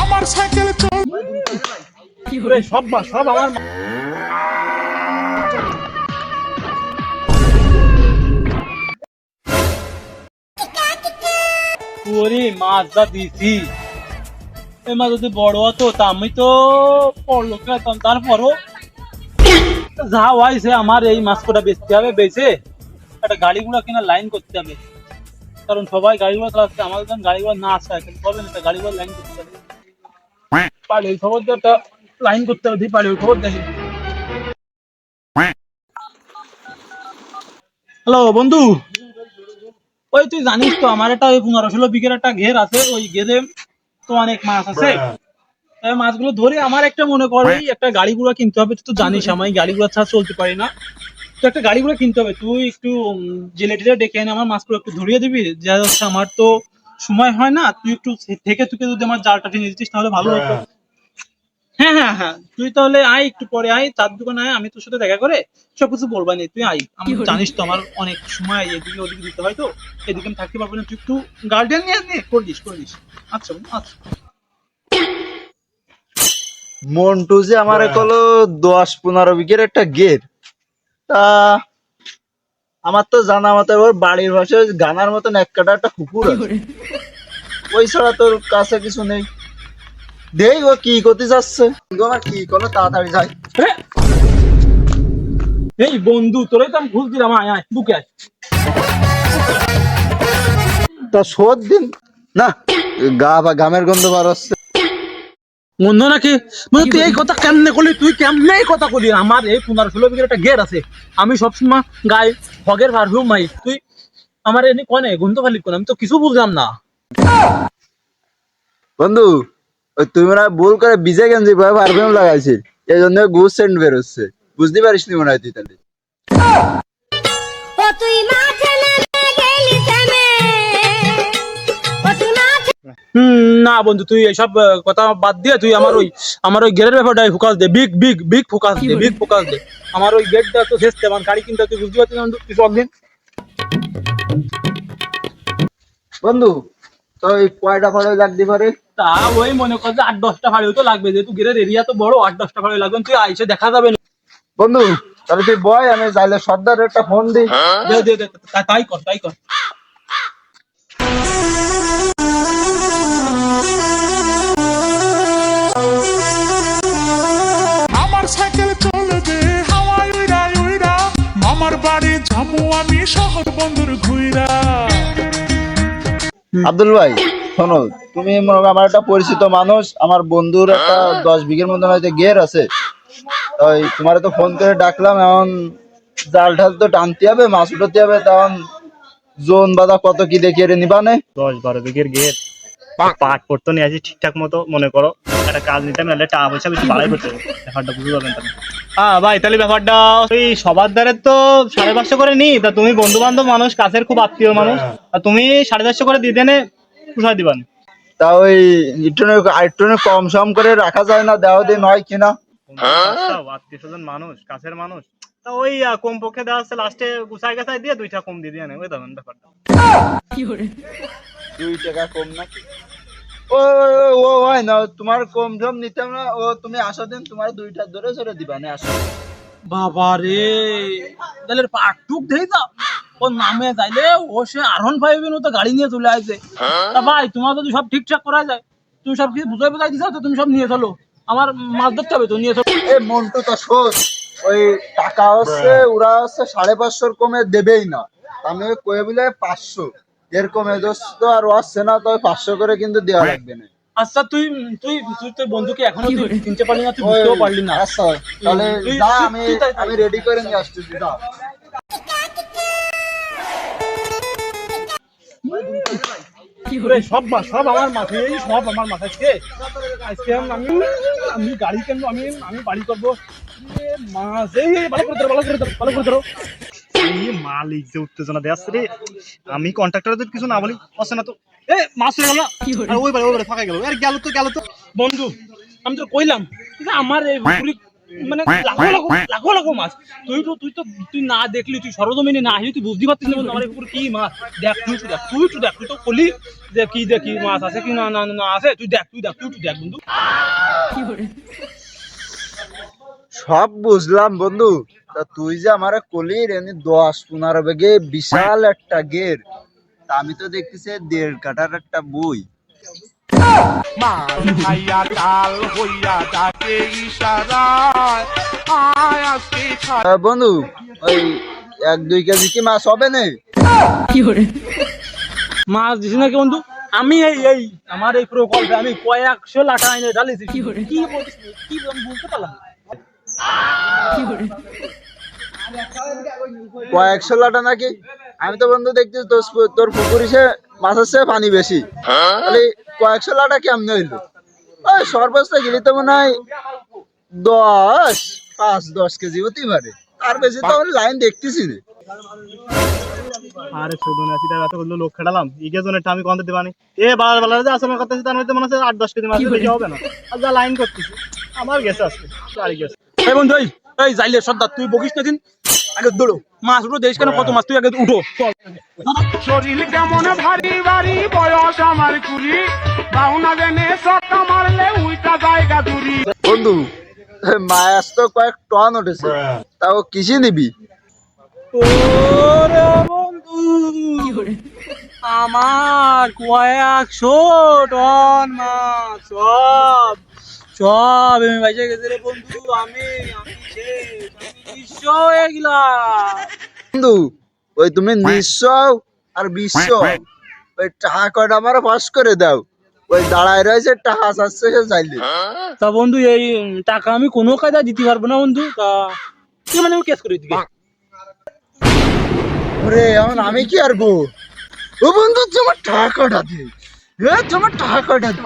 আমার সাইকেল মাছ যা দিছি। যদি বড় হতো, তা আমি তো আমার, এই মাছ কটা বেচতে হবে, বেচে একটা গাড়িগুলো কিনা লাইন করতে হবে। কারণ সবাই গাড়িগুলো চালাচ্ছে আমাদের যখন গাড়িগুলো না আসে এখন হবে না তা গাড়িগুলো লাইন করতে হবে পারে ওই খবর একটা লাইন করতে হবে পারে ওই খবর দেখি। হ্যালো বন্ধু। ওই তুই জানিস তো আমার একটা ওই পনেরো ষোলো বিঘের একটা ঘের আছে ওই ঘেরে তো অনেক মাছ আছে। এই মাছগুলো ধরে আমার একটা মনে কর একটা গাড়িগুলো কিনতে হবে তুই তো জানিস আমি গাড়িগুলো ছাড়া চলতে পারি না। তো একটা গাড়িগুলো কিনতে হবে। তুই একটু জেলে টেলে ডেকে এনে আমার মাছগুলো একটু ধরিয়ে দিবি। যা হচ্ছে আমার তো সময় হয় না তুই একটু থেকে থেকে যদি আমার জালটা টেনে দিতিস তাহলে ভালো হতো। হ্যাঁ হ্যাঁ হ্যাঁ। তুই তাহলে আয় একটু পরে আয় চার দোকানে আয় আমি তোর সাথে দেখা করে সবকিছু বলবা নি তুই আয়। আমি জানিস তো আমার অনেক সময় এদিকে ওদিকে দিতে হয় তো। এদিকে আমি থাকতে পারব না তুই একটু গার্ডেন নিয়ে নে করে দিস করে আচ্ছা আচ্ছা। মন্টু যে আমার কলো দশ পনেরো বিঘের একটা গের তা আমার তো জানা মতো ওর বাড়ির পাশে গানার মতন এক কাটা একটা কুকুর আছে। ওই ছাড়া তোর কাছে কিছু নেই। দেই ও কি করতে যাচ্ছে? গো কি করল তাড়াতাড়ি যাই। হ্যাঁ। এই বন্ধু তোরাই তো আমি ঘুষ দিলাম। আয় আয় বুকে আয়। তা শোধ দিন। না গা বা গামের গন্ধ বার হচ্ছে। বন্ধু নাকি? তুই এই কথা কেমনে করলি? তুই কেমনে এই কথা করলি? আমার এই পনেরো ষোলো বিঘের একটা গেট আছে। আমি সবসময় গাই হগের পারফিউম মাই। তুই আমার এনে কনে গন্ধ ফালি কোন। আমি তো কিছু বুঝলাম না। বন্ধু ওই তুমি মনে হয় ভুল করে বিজে গেঞ্জি ভাবে পারফিউম লাগাইছিস। এই জন্য গুড সেন্ট বেরোচ্ছে বুঝতে পারিস নি মনে হয় তুই তাহলে। না বন্ধু তুই এইসব কথা বাদ দিয়ে তুই আমার ওই আমার ওই গেটের ব্যাপারটা ফোকাস দে বিগ বিগ বিগ ফোকাস দে বিগ ফোকাস দে। আমার ওই গেটটা তো শেষ আমার গাড়ি কিনতে তুই বুঝতে পারছিস বন্ধু তুই সব দিন বন্ধু তো এই কয়টা লাগতে পারে তা ওই মনে কর যে আট দশটা ভাড়িও তো লাগবে যেহেতু গেটের এরিয়া তো বড় আট দশটা ভাড়ি লাগবে তুই আইসে দেখা যাবে না। বন্ধু তাহলে তুই বয় আমি যাইলে সর্দার একটা ফোন দিই। দে দে দে তাই কর তাই কর। আমার সাইকেল চলবে হাওয়ায় উইরা উইরা। মামার বাড়ি জামু আমি শহর বন্ধুর ঘুইরা। আব্দুল ভাই শোনো তুমি মনে করো আমার একটা পরিচিত মানুষ আমার বন্ধুর একটা দশ বিঘের মতন হয়তো গের আছে। তাই তোমার তো ফোন করে ডাকলাম এখন জাল ঢাল তো টানতে হবে মাছ উঠাতে হবে তখন জোন বাদা কত কি দেখিয়ে রে নিবানে দশ বারো বিঘের গেট পাট পড়তো নিয়ে আসি ঠিকঠাক মতো মনে করো। একটা কাজ নিতাম নাহলে টাকা পয়সা বেশি বাড়াই করতে ব্যাপারটা বুঝতে পারবেন তাহলে হ্যাঁ ভাই তাহলে ব্যাপারটা ওই সবার দ্বারে তো সাড়ে পাঁচশো করে নি তা তুমি বন্ধু বান্ধব মানুষ কাছের খুব আত্মীয় মানুষ আর তুমি সাড়ে চারশো করে দিয়ে দেনে পুষাই দিবান। তা ওই একটু একটু কম সম করে রাখা যায় না দেওয়া দিন হয় কিনা আত্মীয় স্বজন মানুষ কাছের মানুষ। তা ওই কম পক্ষে দেওয়া হচ্ছে লাস্টে গুছাই গাছাই দিয়ে দুইটা কম দিয়ে দিয়ে নেবে তখন ব্যাপারটা? দুই টাকা কম নাকি? ও ও, ও হয় না তোমার কম সম নিতাম না ও তুমি আসো দিন তোমার দুইটা ধরে ধরে দিবা না আসো। বাবা রে তাহলে পাটুক দেই দাও ও নামে যাইলে ও সে আরন মতো গাড়ি নিয়ে চলে আসে তা ভাই তোমার যদি সব ঠিকঠাক করা যায় তুমি সব কিছু বুঝাই বুঝাই দিছো তো তুমি সব নিয়ে চলো। আমার মাছ ধরতে হবে তো নিয়ে চলো। এ মন্টু তো ওই টাকা হচ্ছে ওরা হচ্ছে সাড়ে পাঁচশোর কমে দেবেই না। আমি কয়ে বলে পাঁচশো। এর কমে আর আসছে না তো পাঁচশো করে কিন্তু দেওয়া লাগবে না। আচ্ছা তুই তুই তুই তোর বন্ধুকে এখনও তুই চিনতে পারলি না তুই বুঝতেও পারলি না। আচ্ছা তাহলে আমি আমি রেডি করে নিয়ে আসতেছি সব সব আমার মাথায় সব আমার মাথায়। ছে। আজকে আমি আমি গাড়ি কেন আমি আমি বাড়ি করব। এই এই, ভালো করে ধরো ভালো করে ধরো ভালো করে ধরো। মালিক যে উত্তেজনা দেওয়া রে আমি কন্ট্রাক্টর কিছু না বলি আসছে না তো। এ মাছ হয়ে গেল আর ওই বারে ওই বারে ফাঁকা গেল। আর গেল তো গেল তো। বন্ধু আমি তো কইলাম আমার এই পুকুরি মানে লাখো লাখো লাখো লাখো মাছ। তুই তো তুই তো তুই না দেখলি তুই সরজমিনে না আসলি তুই বুঝতে পারছিস না আমার এই পুকুরে কি মাছ? দেখ তুই দেখ তুই একটু দেখ তুই তো বলি যে কি দেখি মাছ আছে কি না না না আছে তুই দেখ তুই দেখ তুই একটু দেখ বন্ধু। সব বুঝলাম বন্ধু। তা তুই যে আমার কলির এনে দশ পনেরো বেগে বিশাল একটা গের। তা আমি তো দেখতেছি দেড় কাটার একটা বই। বন্ধু ওই এক দুই কেজি কি মাছ হবে না? মাছ দিছি নাকি বন্ধু? আমি এই এই আমার এই প্রকল্পে আমি কয়েকশো লাঠা এনে ঢালিছি। কি বলছিস? কি আমি বুঝতে পারলাম। কয়েকশো লাটা নাকি? আমি তো বন্ধু দেখতেছি তোর তোর পুকুর সে মাছের চেয়ে পানি বেশি। তাহলে কয়েকশো লাটা কেমনে হইল? ওই সর্বোচ্চ গেলি তো মনে হয় দশ পাঁচ দশ কেজি হতেই পারে। তার বেশি তো আমি লাইন দেখতেছি রে আরে শুধু না সিটা এত বলল লোক খেলাম ইগে জন্য আমি দিবানি এ বালার বালার যে আসলে কথা তার মধ্যে মনে হচ্ছে আট দশ কেজি মাছ বেশি হবে না। আর যা লাইন করতেছি। আমার গেছে আজকে আর গেছে এই বন্ধু এই এই যাইলে সর্দার তুই বকিস না দিন। আগে দৌড়ো। মাছ উঠো দেশ কেন কত মাছ তুই আগে উঠো। চল। শরীর কেমন ভারী ভারী বয়স আমার কুড়ি। বাউনা জেনে মারলে উইটা জায়গা দূরি। বন্ধু মায়াস তো কয়েক টন উঠেছে। তাও কিসে নিবি? ওরে বন্ধু আমার কয়েকশো টন মাছ সব সব আমি বাইসে গেছে রে বন্ধু আমি বন্ধু ওই তুমি নিঃস্ব আর বিশ্ব ওই টাকা কয়টা আমার পাস করে দাও। ওই দাঁড়ায় রয়েছে টাকা চাচ্ছে সে চাইলে। তা বন্ধু এই টাকা আমি কোনো কায়দা দিতে পারব না বন্ধু তা তুই মানে আমি কেস করে দিবি? ওরে এখন আমি কি আর গো ও বন্ধু তোমার টাকাটা দে? এ তোমার টাকাটা দে?